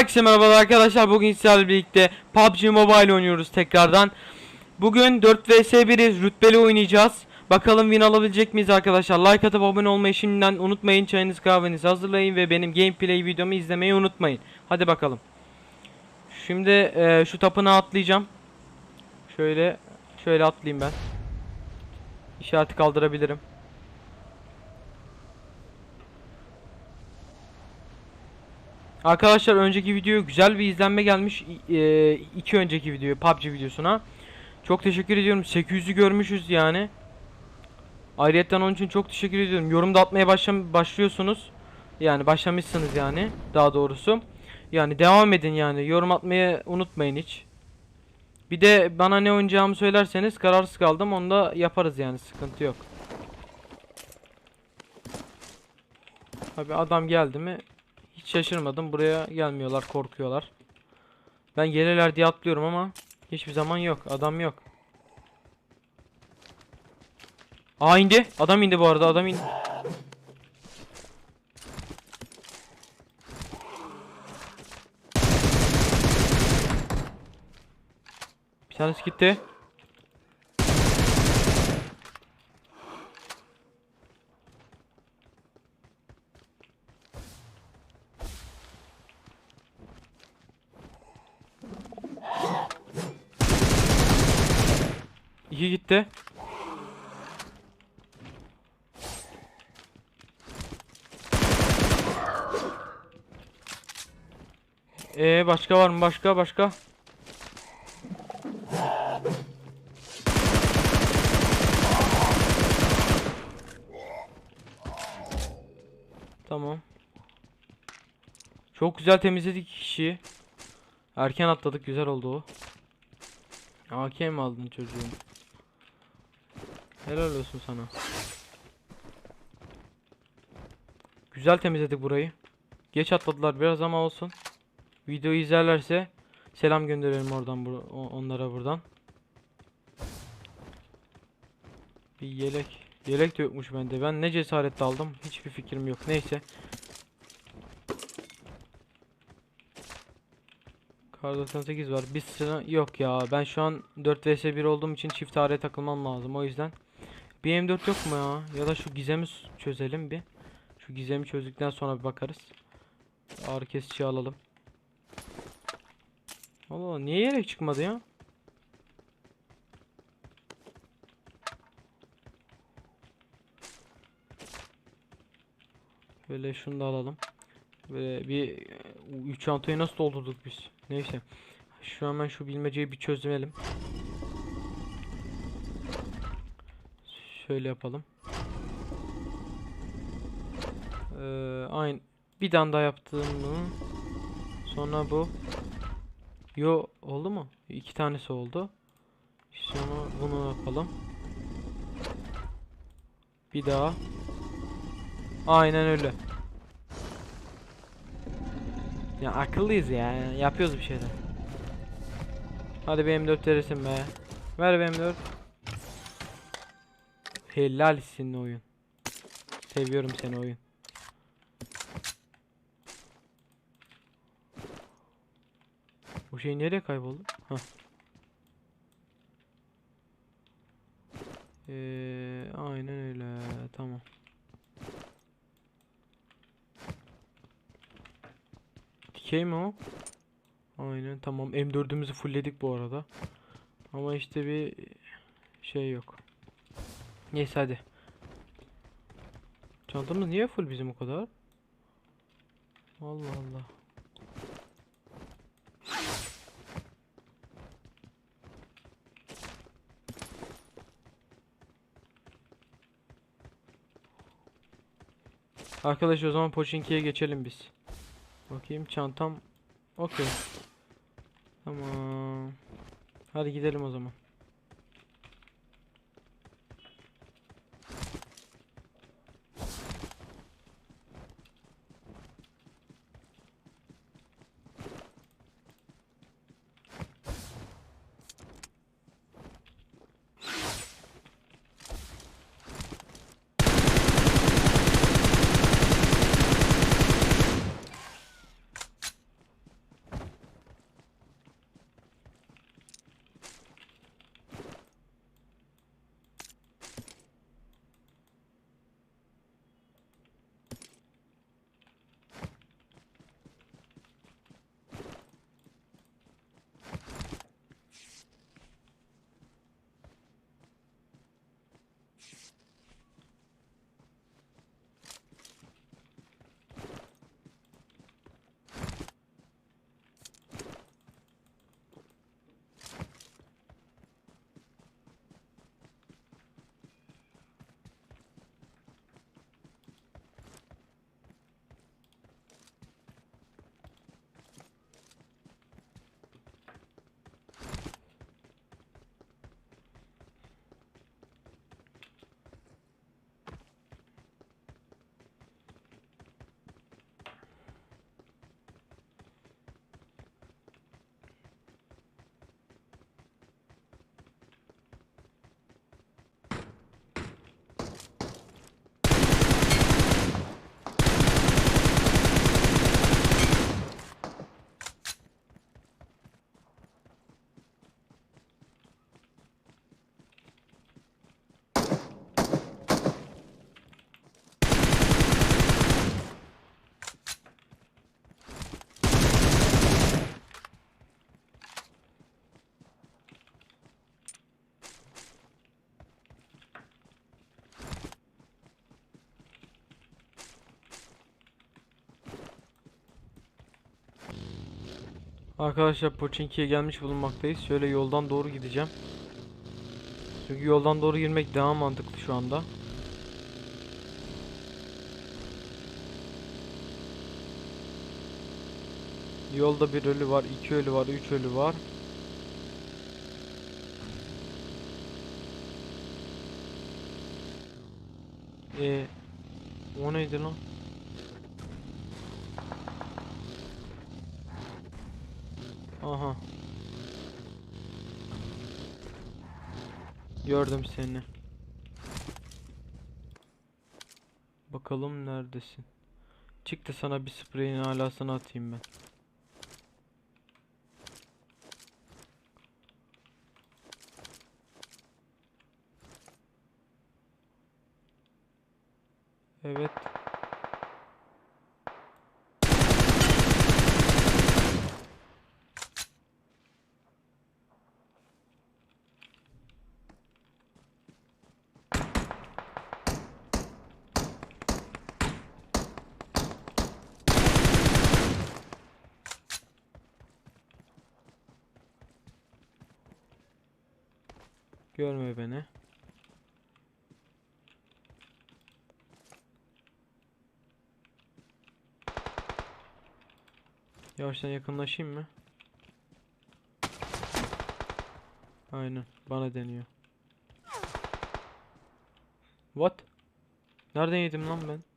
Herkese merhabalar arkadaşlar. Bugün sizlerle birlikte PUBG Mobile oynuyoruz tekrardan. Bugün 4 vs 1'iz. Rütbeli oynayacağız. Bakalım win alabilecek miyiz arkadaşlar? Like atıp abone olmayı şimdiden unutmayın. Çayınız kahvenizi hazırlayın ve benim gameplay videomu izlemeyi unutmayın. Hadi bakalım. Şimdi e, şu tapınağa atlayacağım. Şöyle şöyle atlayayım ben. İşareti kaldırabilirim. Arkadaşlar önceki video güzel bir izlenme gelmiş. Ee, iki önceki video PUBG videosuna. Çok teşekkür ediyorum. 800'ü görmüşüz yani. Ayrıyetten onun için çok teşekkür ediyorum. Yorumda atmaya başlam başlıyorsunuz. Yani başlamışsınız yani daha doğrusu. Yani devam edin yani. Yorum atmayı unutmayın hiç. Bir de bana ne oynayacağımı söylerseniz kararsız kaldım. Onu da yaparız yani. Sıkıntı yok. Abi adam geldi mi hiç şaşırmadım. Buraya gelmiyorlar, korkuyorlar. Ben gelirler diye atlıyorum ama hiçbir zaman yok. Adam yok. Aa indi. Adam indi bu arada. Adam indi. Bir tanesi gitti. İki gitti. Ee başka var mı? Başka başka? Tamam. Çok güzel temizledik kişiyi. Erken atladık güzel oldu o. AK aldın çocuğum? Helal olsun sana. Güzel temizledik burayı. Geç atladılar biraz ama olsun. Videoyu izlerlerse selam gönderelim oradan bu o- onlara buradan. Bir yelek. Yelek de yokmuş bende. Ben ne cesaretle aldım? Hiçbir fikrim yok. Neyse. Kar 98 var. Bir sıra yok ya. Ben şu an 4 vs 1 olduğum için çift tarihe takılmam lazım. O yüzden bir M4 yok mu ya? Ya da şu gizemi çözelim bir. Şu gizemi çözdükten sonra bir bakarız. Ağrı kesici alalım. Allah niye yelek çıkmadı ya? Böyle şunu da alalım. Böyle bir üç çantayı nasıl doldurduk biz? Neyse. Şu hemen şu bilmeceyi bir çözelim. Şöyle yapalım. Ee, aynı. Bir tane daha yaptım bunu. Sonra bu. Yo oldu mu? İki tanesi oldu. Sonra bunu yapalım. Bir daha. Aynen öyle. Ya akıllıyız ya. Yapıyoruz bir şeyler. Hadi benim 4 verirsin be. Ver benim 4. Helal senin oyun. Seviyorum seni oyun. Bu şey nereye kayboldu? Hah. Ee, aynen öyle. Tamam. Dikey mi o? Aynen tamam. M4'ümüzü fullledik bu arada. Ama işte bir şey yok. Neyse hadi. Çantamız niye full bizim o kadar? Allah Allah. Arkadaşlar o zaman Pochinki'ye geçelim biz. Bakayım çantam. Okey. Tamam. Hadi gidelim o zaman. Arkadaşlar Pochinki'ye gelmiş bulunmaktayız. Şöyle yoldan doğru gideceğim. Çünkü yoldan doğru girmek daha mantıklı şu anda. Yolda bir ölü var, iki ölü var, üç ölü var. E o neydi lan? Aha. Gördüm seni. Bakalım neredesin? Çık da sana bir spreyin alasını atayım ben. Evet. Görme beni. Yavaştan yakınlaşayım mı? Aynen bana deniyor. What? Nereden yedim lan ben?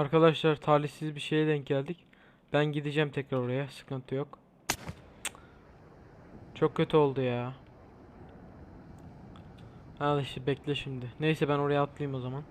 Arkadaşlar talihsiz bir şeye denk geldik. Ben gideceğim tekrar oraya. Sıkıntı yok. Çok kötü oldu ya. Al işte bekle şimdi. Neyse ben oraya atlayayım o zaman.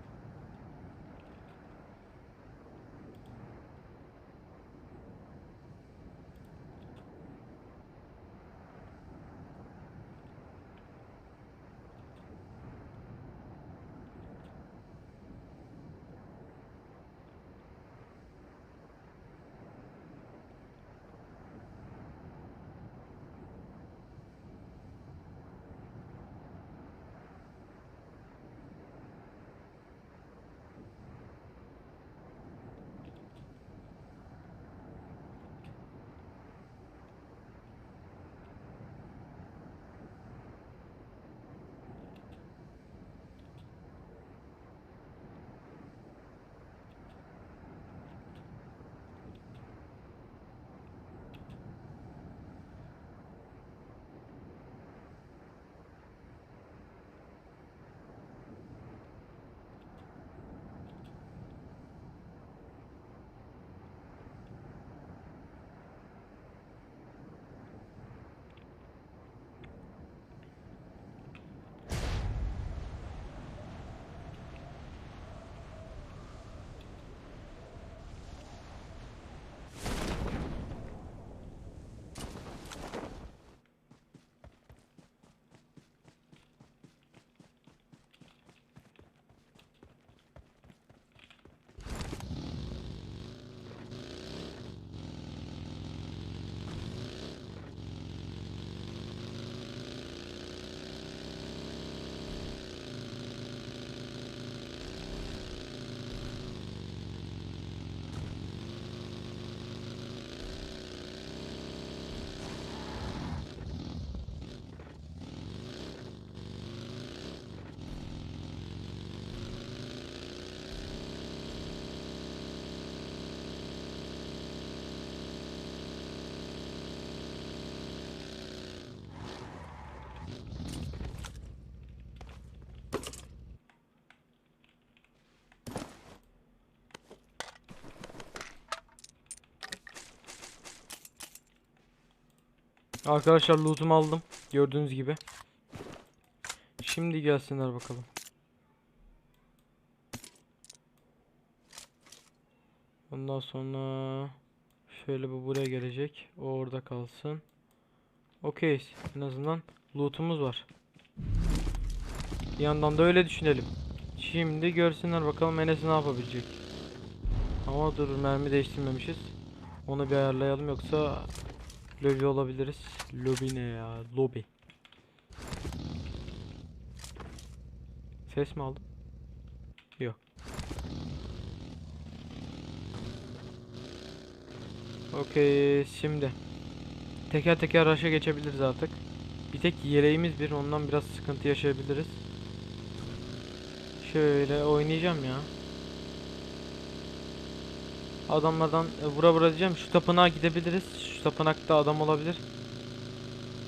Arkadaşlar loot'umu aldım. Gördüğünüz gibi. Şimdi gelsinler bakalım. Ondan sonra şöyle bu buraya gelecek. O orada kalsın. Okeyiz. En azından loot'umuz var. Bir yandan da öyle düşünelim. Şimdi görsünler bakalım Enes ne yapabilecek. Ama dur mermi değiştirmemişiz. Onu bir ayarlayalım yoksa lobi olabiliriz. Lobi ne ya? Lobi. Ses mi aldım? Yok. Okey şimdi teker teker rush'a geçebiliriz artık. Bir tek yeleğimiz bir ondan biraz sıkıntı yaşayabiliriz. Şöyle oynayacağım ya. Adamlardan e, vura vura diyeceğim. Şu tapınağa gidebiliriz. Şu tapınakta adam olabilir.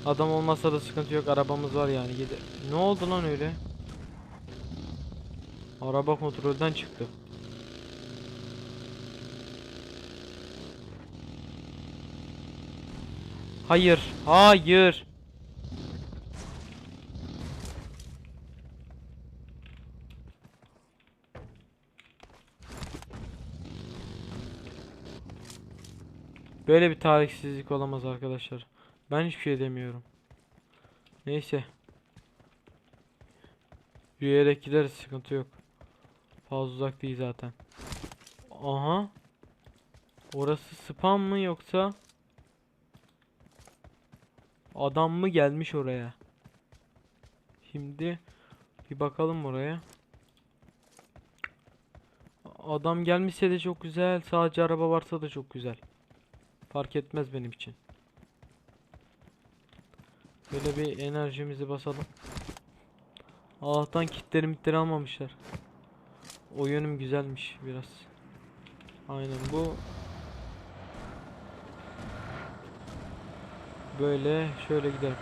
Adam olmazsa da sıkıntı yok. Arabamız var yani. Gide ne oldu lan öyle? Araba kontrolden çıktı. Hayır. Hayır. Böyle bir talihsizlik olamaz arkadaşlar. Ben hiçbir şey demiyorum. Neyse. Yürüyerek gideriz sıkıntı yok. Fazla uzak değil zaten. Aha. Orası spam mı yoksa adam mı gelmiş oraya? Şimdi bir bakalım oraya. Adam gelmişse de çok güzel. Sadece araba varsa da çok güzel. Fark etmez benim için. Böyle bir enerjimizi basalım. Allah'tan kitleri mitleri almamışlar. O yönüm güzelmiş biraz. Aynen bu. Böyle şöyle gidelim.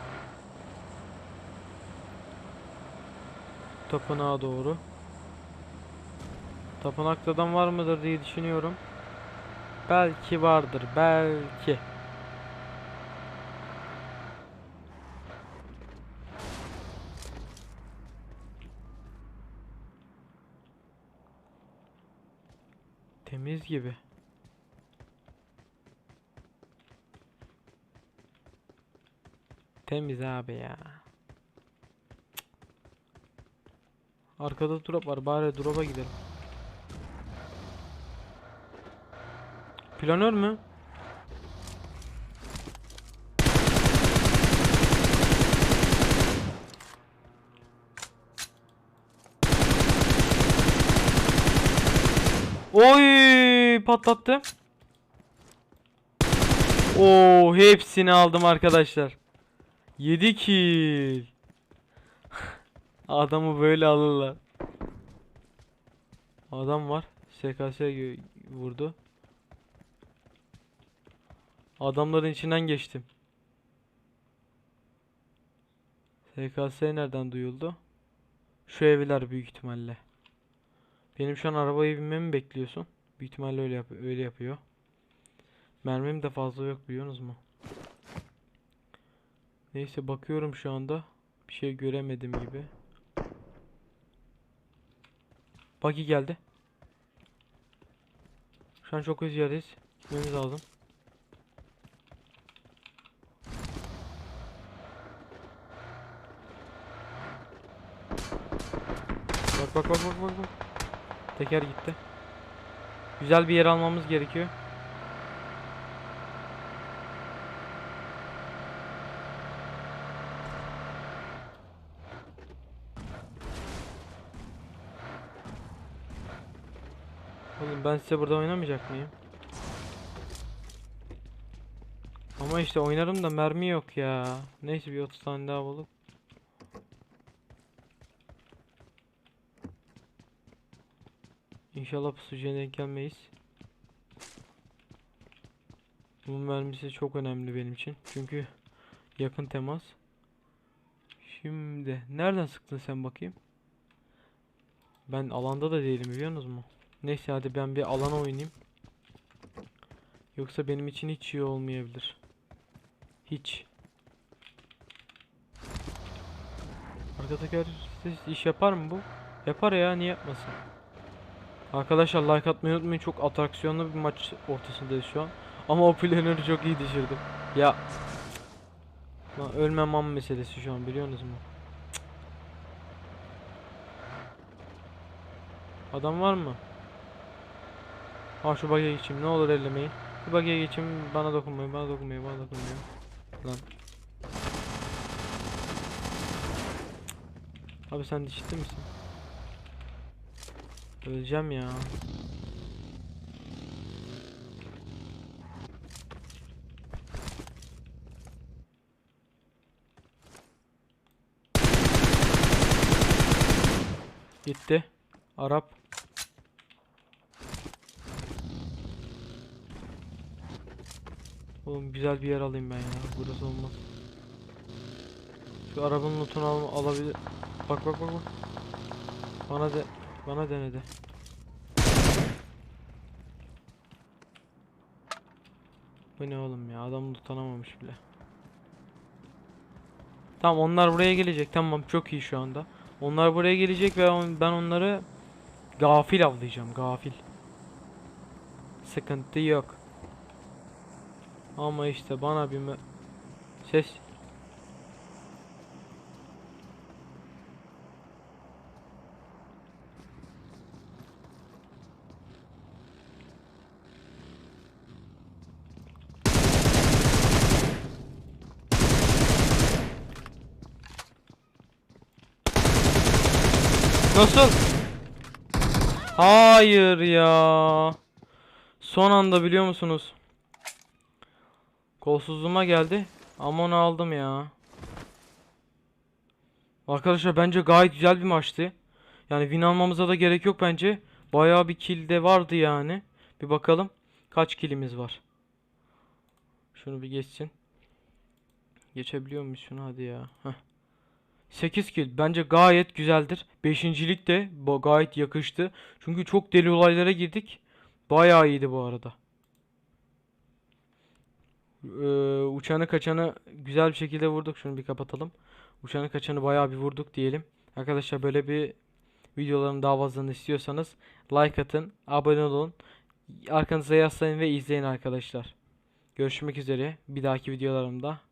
Tapınağa doğru. Tapınakta adam var mıdır diye düşünüyorum. Belki vardır, belki. Temiz gibi. Temiz abi ya. Arkada drop var. Bari drop'a gidelim. Planör mü? Oy patlattı. Oo hepsini aldım arkadaşlar. 7 kill. Adamı böyle alırlar. Adam var. SKS vurdu. Adamların içinden geçtim. SKS nereden duyuldu? Şu evler büyük ihtimalle. Benim şu an arabaya binmemi mi bekliyorsun? Büyük ihtimalle öyle yap öyle yapıyor. Mermim de fazla yok biliyorsunuz mu? Neyse bakıyorum şu anda. Bir şey göremedim gibi. Buggy geldi. Şu an çok öz yerdeyiz. Lazım. Bak bak bak bak bak. Teker gitti. Güzel bir yer almamız gerekiyor. Oğlum ben size burada oynamayacak mıyım? Ama işte oynarım da mermi yok ya. Neyse bir 30 tane daha bulup. İnşallah pusucuya denk gelmeyiz. Bu mermisi çok önemli benim için. Çünkü yakın temas. Şimdi nereden sıktın sen bakayım? Ben alanda da değilim biliyorsunuz mu? Neyse hadi ben bir alana oynayayım. Yoksa benim için hiç iyi olmayabilir. Hiç. Arka teker ses iş yapar mı bu? Yapar ya niye yapmasın? Arkadaşlar like atmayı unutmayın. Çok atraksiyonlu bir maç ortasındayız şu an. Ama o planörü çok iyi düşürdüm. Ya. Lan ölmem an meselesi şu an biliyorsunuz mu? Adam var mı? Ha şu bagaya geçeyim. Ne olur ellemeyin. Şu bagaya geçeyim. Bana dokunmayın. Bana dokunmayın. Bana dokunmayın. Lan. Abi sen ciddi misin? Öleceğim ya. Gitti. Arap. Oğlum güzel bir yer alayım ben ya. Burası olmaz. Şu arabanın lootunu al alabilir. Bak bak bak bak. Bana de bana denedi. Bu ne oğlum ya? Adam tutanamamış bile. Tamam onlar buraya gelecek. Tamam çok iyi şu anda. Onlar buraya gelecek ve ben onları gafil avlayacağım. Gafil. Sıkıntı yok. Ama işte bana bir ses Nasıl? Hayır ya. Son anda biliyor musunuz? Kolsuzluğuma geldi. Ama onu aldım ya. Arkadaşlar bence gayet güzel bir maçtı. Yani win almamıza da gerek yok bence. Bayağı bir kill de vardı yani. Bir bakalım kaç killimiz var. Şunu bir geçsin. Geçebiliyor muyuz şunu hadi ya. Heh. 8 kill bence gayet güzeldir. Beşincilik de gayet yakıştı. Çünkü çok deli olaylara girdik. Bayağı iyiydi bu arada. Ee, uçanı kaçanı güzel bir şekilde vurduk. Şunu bir kapatalım. Uçanı kaçanı bayağı bir vurduk diyelim. Arkadaşlar böyle bir videoların daha fazlasını istiyorsanız like atın, abone olun. Arkanıza yaslayın ve izleyin arkadaşlar. Görüşmek üzere bir dahaki videolarımda.